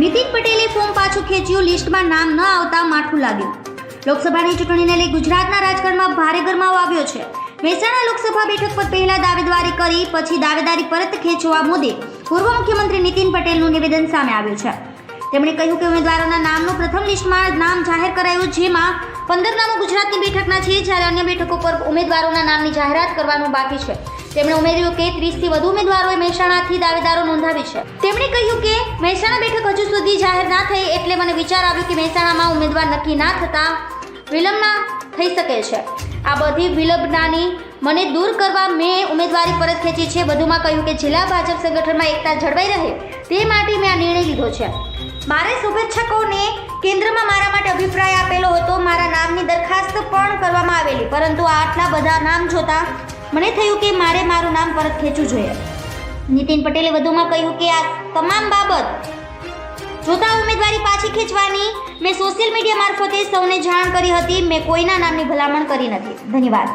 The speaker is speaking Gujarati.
નીતિન પટેલે ફોર્મ પાછું ખેંચ્યું, લિસ્ટમાં નામ ન આવતા માઠું લાગ્યું. લોકસભાની ચૂંટણીને લઈ ગુજરાતના રાજકારણમાં ભારે ગરમાવો આવ્યો છે. મહેસાણા લોકસભા બેઠક પર પહેલા દાવેદારી કરી, પછી દાવેદારી પરત ખેંચવા મુદ્દે પૂર્વ મુખ્યમંત્રી નીતિન પટેલનું નિવેદન સામે આવ્યું છે. તેમણે કહ્યું કે ઉમેદવારોના નામનું પ્રથમ લિસ્ટમાં નામ જાહેર કરાયું, જેમાં પંદર નામો ગુજરાતની બેઠકના છે, જ્યારે અન્ય બેઠકો પર ઉમેદવારોના નામની જાહેરાત કરવાનું બાકી છે. તેમણે ઉમેર્યું કે ત્રીસથી વધુ ઉમેદવારોએ મહેસાણાથી દાવેદારો નોંધાવી છે. તેમણે કહ્યું કે મહેસાણા બેઠક હજુ સુધી જાહેર ના થઈ, એટલે મને વિચાર આવ્યો કે મહેસાણામાં ઉમેદવાર નક્કી ના થતાં વિલંબના થઈ શકે છે. આ બધી વિલંબનાની મને દૂર કરવા મેં ઉમેદવારી પરત ખેંચી છે. વધુમાં કહ્યું કે જિલ્લા ભાજપ સંગઠનમાં એકતા જળવાઈ રહે તે માટે મેં આ નિર્ણય લીધો છે. મારે શુભેચ્છકોને કેન્દ્રમાં મારા માટે અભિપ્રાય આપેલો હતો. મારા નામની દરખાસ્ત પણ કરવામાં આવેલી, પરંતુ આટલા બધા નામ જોતા મને થયું કે મારે મારું નામ પરત ખેંચવું જોઈએ. નીતિન પટેલે વધુમાં કહ્યું કે આ તમામ બાબત જોતા ઉમેદવારી પાછી ખેંચવાની મેં સોશિયલ મીડિયા મારફતે સૌને જાણ કરી હતી. મેં કોઈના નામની ભલામણ કરી નથી. ધન્યવાદ.